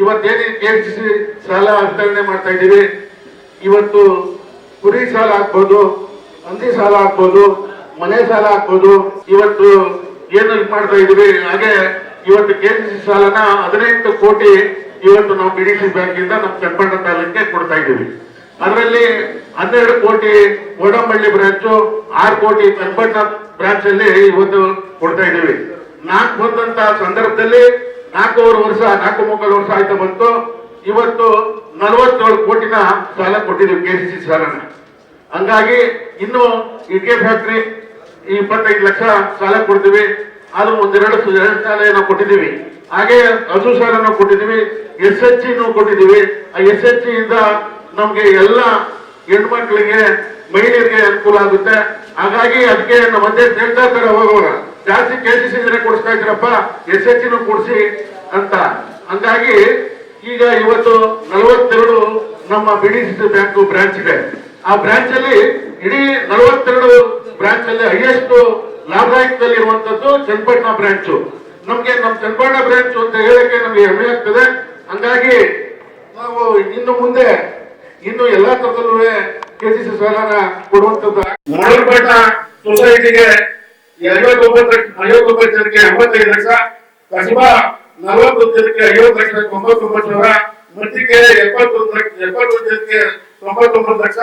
ಇವತ್ತೇನು ಸಿ ಸಾಲ ವಿತರಣೆ ಮಾಡ್ತಾ ಇದ್ದೀವಿ? ಇವತ್ತು ಕುರಿ ಸಾಲ ಹಾಕ್ಬೋದು ಹಂದಿ ಸಾಲ ಹಾಕ್ಬೋದು ಮನೆ ಸಾಲ ಹಾಕ್ಬೋದು ಇವತ್ತು ಏನು ಇದು ಮಾಡ್ತಾ ಇದೀವಿ ಹಾಗೆ ಇವತ್ತು ಸಿ ಸಾಲನ ಹದಿನೆಂಟು ಕೋಟಿ ಇವತ್ತು ನಾವು ಬಿ ಡಿ ಸಿ ಬ್ಯಾಂಕ್ ಇಂದ ನಮ್ಮ ಚನ್ನಪಟ್ಟಣ ತಾಲೂಕಿಗೆ ಕೊಡ್ತಾ ಇದ್ದೀವಿ. ಅದರಲ್ಲಿ ಹನ್ನೆರಡು ಕೋಟಿ ಕೋಡಂಬಳ್ಳಿ ಬ್ರಾಂಚು ಆರು ಕೋಟಿ ಚನ್ನಪಟ್ಟಣ ಬ್ರಾಂಚ್ ಅಲ್ಲಿ ಇವತ್ತು ಕೊಡ್ತಾ ಇದ್ದೀವಿ. ನಾಲ್ಕು ಬಂದಂತ ಸಂದರ್ಭದಲ್ಲಿ ನಾಲ್ಕೂವರೆ ವರ್ಷ, ನಾಲ್ಕು ಮುಕ್ಕಾಲು ವರ್ಷ ಆಯ್ತಾ ಬಂತು. ಇವತ್ತು ನಲವತ್ತೇಳು ಕೋಟಿನ ಸಾಲ ಕೊಟ್ಟಿದ್ದೀವಿ ಕೆ ಸಿ ಸಿ ಸಾಲನ. ಹಂಗಾಗಿ ಇನ್ನು ಇಟ್ಕೆ ಫ್ಯಾಕ್ಟ್ರಿ ಇಪ್ಪತ್ತೈದು ಲಕ್ಷ ಸಾಲ ಕೊಡ್ತೀವಿ. ಅದು ಒಂದೆರಡು ಎರಡು ಸಾಲ ಕೊಟ್ಟಿದ್ದೀವಿ. ಹಾಗೆ ಹಸು ಸಾಲನ ಕೊಟ್ಟಿದ್ದೀವಿ. ಎಸ್ ಎಚ್ ಕೊಟ್ಟಿದ್ದೀವಿ. ಆ ಎಸ್ ಎಚ್ ಇಂದ ನಮ್ಗೆ ಎಲ್ಲ ಹೆಣ್ಮಕ್ಳಿಗೆ, ಮಹಿಳೆಯರಿಗೆ ಅನುಕೂಲ ಆಗುತ್ತೆ. ಹಾಗಾಗಿ ಅದಕ್ಕೆ ನಮ್ಮ ಅಧ್ಯಕ್ಷ ಹೇಳ್ತಾ ಇರ್ತಾರೆ ಅವಾಗ ಜಾಸ್ತಿ ಕೆ ಸಿ ಸಿ ಕೊಡಿಸ್ತಾ ಇದ್ರಪ್ಪ ಎಸ್ ಎಚ್ ಕೊಡಿಸಿ ಅಂತ. ಹಂಗಾಗಿ ಈಗ ಇವತ್ತು ನಲವತ್ತೆರಡು ನಮ್ಮ ಬಿಡಿ ಬ್ಯಾಂಕ್ ಬ್ರಾಂಚ್ ಇದೆ. ಆ ಬ್ರಾಂಚ್ ಅಲ್ಲಿ ಇಡೀ ನಲವತ್ತೆರಡು ಬ್ರಾಂಚ್ ಅಲ್ಲಿ ಹೈಯೆಸ್ಟ್ ಲಾಭದಾಯಕದಲ್ಲಿ ಇರುವಂತದ್ದು ಚನ್ನಪಟ್ಟಣ ಬ್ರಾಂಚ್. ನಮ್ಗೆ ನಮ್ಮ ಚನ್ನಪಟ್ಟಣ ಬ್ರಾಂಚ್ ಅಂತ ಹೇಳಕ್ಕೆ ನಮ್ಗೆ ಹೆಮ್ಮೆ ಆಗ್ತದೆ. ಹಂಗಾಗಿ ನಾವು ಇನ್ನು ಮುಂದೆ ಇನ್ನು ಎಲ್ಲಾ ತರದಲ್ಲೂ ಸಿ ಸಾಲನ ಕೊಡುವಂತದ್ದು ಸೊಸೈಟಿಗೆ ಐವತ್ತೊಂಬತ್ತು ಐವತ್ತೊಂಬತ್ತು ಜನಕ್ಕೆ ಎಂಬತ್ತೈದು ಲಕ್ಷ ಕಸಬಾ ನಲವತ್ತೊಂದು ಜನಕ್ಕೆ ಐವತ್ತು ಲಕ್ಷ ತೊಂಬತ್ತೊಂಬತ್ತು ಸಾವಿರ ಮತ್ತಿಕೆರೆ ಎಪ್ಪತ್ತೊಂದು ಲಕ್ಷ, ಎಪ್ಪತ್ತೊಂದು ಜನಕ್ಕೆ ತೊಂಬತ್ತೊಂಬತ್ತು ಲಕ್ಷ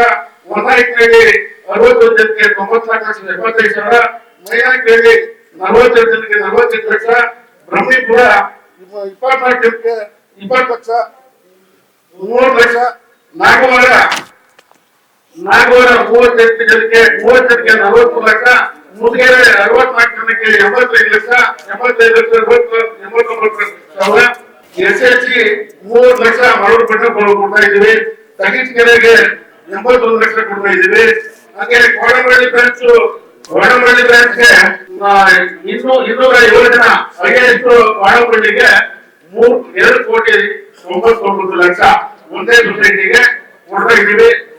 ಹೊಸಕೆರೆಯಲ್ಲಿ ಅರವತ್ತೊಂದು ಲಕ್ಷ, ಎಪ್ಪತ್ತೈದು ಸಾವಿರ ಮೈನಾರಿಕೆಯಲ್ಲಿ ನಲವತ್ತೆರಡು ಜನಕ್ಕೆ ನಲವತ್ತೆಂಟು ಲಕ್ಷ, ಬ್ರಹ್ಮೀಪುರ ಇಪ್ಪ- ಇಪ್ಪತ್ನಾಲ್ಕು ಜನಕ್ಕೆ ಇಪ್ಪತ್ತು ಲಕ್ಷ, ಮೂವತ್ತು ಲಕ್ಷ ನಾಗವಾರ ನಾಗವಾರ ಮೂವತ್ತೆಂಟು ಜನಕ್ಕೆ ಮೂವತ್ತು ಜನಕ್ಕೆ ನಲವತ್ತು ಲಕ್ಷ ಮುದುಗೆರೆ ಅರವತ್ನಾಲ್ಕು ಜನಕ್ಕೆ ಎಂಬತ್ತೈದು ಲಕ್ಷ ಎಂಬತ್ತೈದು ಲಕ್ಷ, ಎಂಬತ್ತು ಎಂಬತ್ತೊಂಬತ್ತು ಸಾವಿರ. ಎಸ್ ಎಸ್ ಸಿ ಮೂವತ್ತು ಲಕ್ಷ ಮರಳು ಪಟ್ಟ ಕೊಡ್ತಾ ಇದ್ದೀವಿ. ತಗಿಸ್ಕೆರೆಗೆ ಎಂಬತ್ತೊಂದು ಲಕ್ಷ ಕೊಡ್ತಾ ಇದ್ದೀವಿ. ಹಾಗೆ ಕೋಡಮಳ್ಳಿ ಬ್ರಾಂಚ್ ಕೋಡಂಬಳ್ಳಿ ಬ್ರಾಂಚ್ಗೆ ಇನ್ನು, ಇನ್ನೂರ ಏಳು ಜನ ಹೈಯೆಸ್ಟ್ ಕೋಡಂಬಳ್ಳಿಗೆ ಮೂರ್, ಎರಡು ಕೋಟಿ ಒಂಬತ್ತೊಂಬತ್ತು ಲಕ್ಷ ಒಂದೇ ಸೊಸೈಟಿಗೆ ಕೊಡ್ತಾ ಇದ್ದೀವಿ.